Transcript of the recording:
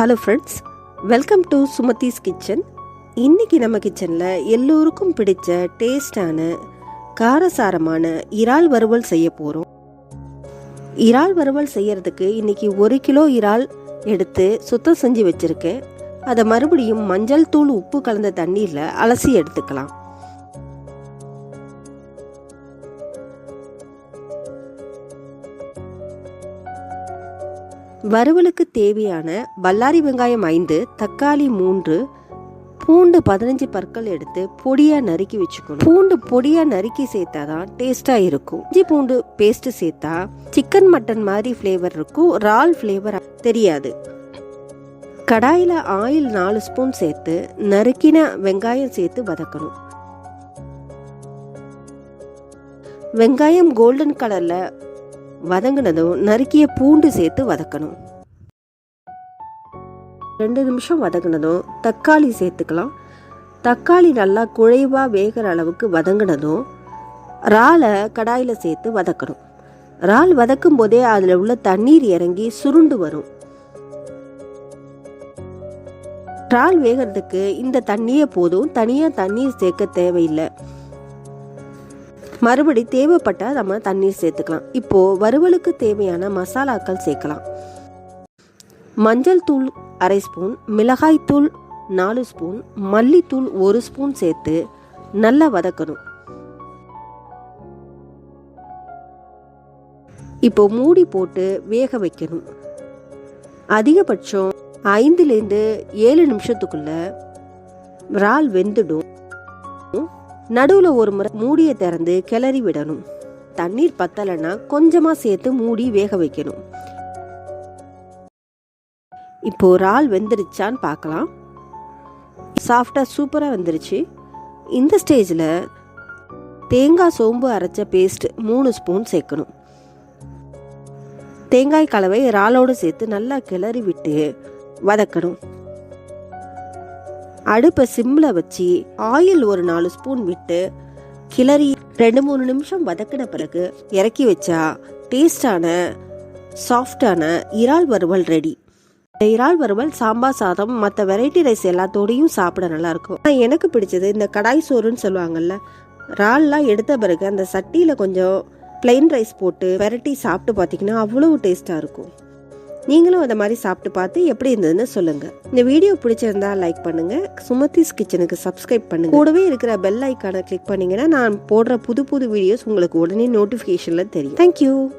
Hello friends welcome to Sumathi's kitchen இன்னைக்கு நம்ம கிச்சனில் எல்லோருக்கும் பிடிச்ச டேஸ்டான காரசாரமான இறால் வறுவல் செய்ய போகிறோம் இறால் வறுவல் செய்யறதுக்கு இன்னைக்கு ஒரு கிலோ இறால் எடுத்து சுத்தம் செஞ்சு வச்சுருக்கேன். அதை மறுபடியும் மஞ்சள் தூள் உப்பு கலந்த தண்ணீரில் அலசி எடுத்துக்கலாம். வறுவலுக்கு தேவையான பல்லாரி வெங்காயம் ஐந்து தக்காளி மூன்று பூண்டு பதினஞ்சு பற்கள் எடுத்து பொடியாக நறுக்கி வச்சுக்கணும். பூண்டு பொடியாக நறுக்கி சேர்த்தா தான் டேஸ்ட்டாக இருக்கும். இஞ்சி பூண்டு பேஸ்ட்டு சேர்த்தா சிக்கன் மட்டன் மாதிரி ஃப்ளேவர் இருக்கும். ரால் ஃப்ளேவர் தெரியாது. கடாயில் ஆயில் நாலு ஸ்பூன் சேர்த்து நறுக்கின வெங்காயம் சேர்த்து வதக்கணும். வெங்காயம் கோல்டன் கலரில் வதங்கினதும் நறுக்கிய பூண்டு சேர்த்து வதக்கணும். ரெண்டு நிமிஷம் வதங்கினதும் தக்காளி சேர்த்துக்கலாம். தக்காளி நல்லா குழைவாக வேகிற அளவுக்கு வதங்கினதும் இறாலை கடாயில் சேர்த்து வதக்கணும். இறால் வதக்கும் போதே அதில் உள்ள தண்ணீர் இறங்கி சுருண்டு வரும். இறால் வேகிறதுக்கு இந்த தண்ணியே போதும். தனியாக தண்ணீர் சேர்க்க தேவையில்லை. மறுபடி தேவைப்பட்டால் நம்ம தண்ணீர் சேர்த்துக்கலாம். இப்போ வறுவலுக்கு தேவையான மசாலாக்கள் சேர்க்கலாம். மஞ்சள் தூள் அரை ஸ்பூன் மிளகாய் தூள் நாலு ஸ்பூன் மல்லித்தூள் ஒரு ஸ்பூன் சேர்த்து நல்லா வதக்கணும். இப்போ மூடி போட்டு வேக வைக்கணும். அதிகபட்சம் ஐந்துலேருந்து ஏழு நிமிஷத்துக்குள்ள இறால் வெந்துடும். நடுவில் ஒரு முறை மூடியை திறந்து கிளறி விடணும். தண்ணீர் பத்தலைன்னா கொஞ்சமாக சேர்த்து மூடி வேக வைக்கணும். இப்போ இறால் வெந்துருச்சான்னு பார்க்கலாம். சாஃப்டாக சூப்பராக வந்துருச்சு. இந்த ஸ்டேஜில் தேங்காய் சோம்பு அரைச்ச பேஸ்ட் மூணு ஸ்பூன் சேர்க்கணும். தேங்காய் கலவை இறாலோடு சேர்த்து நல்லா கிளறி விட்டு வதக்கணும். அடுப்பை சிம்மில் வச்சு ஆயில் ஒரு நாலு ஸ்பூன் விட்டு கிளறி ரெண்டு மூணு நிமிஷம் வதக்கின பிறகு இறக்கி வச்சா டேஸ்டான சாஃப்டான இறால் வறுவல் ரெடி இந்த இறால் வறுவல் சாம்பார் சாதம் மற்ற வெரைட்டி ரைஸ் எல்லாத்தோடையும் சாப்பிட நல்லா இருக்கும் ஆனால் எனக்கு பிடிச்சது இந்த கடாய் சோறுன்னு சொல்லுவாங்கல்ல இறால்லாம் எடுத்த பிறகு அந்த சட்டியில் கொஞ்சம் பிளெயின் ரைஸ் போட்டு வெரைட்டி சாப்பிட்டு பார்த்தீங்கன்னா அவ்வளோ டேஸ்ட்டாக இருக்கும். நீங்களும் அதை மாதிரி சாப்பிட்டு பார்த்து எப்படி இருந்ததுன்னு சொல்லுங்க. இந்த வீடியோ பிடிச்சிருந்தா லைக் பண்ணுங்க. சுமதிஸ் கிச்சனுக்கு சப்ஸ்கிரைப் பண்ணுங்க. கூடவே இருக்கிற பெல் ஐக்கானை கிளிக் பண்ணீங்கன்னா நான் போடுற புது புது வீடியோஸ் உங்களுக்கு உடனே நோட்டிஃபிகேஷன்ல தெரியும். தேங்க்யூ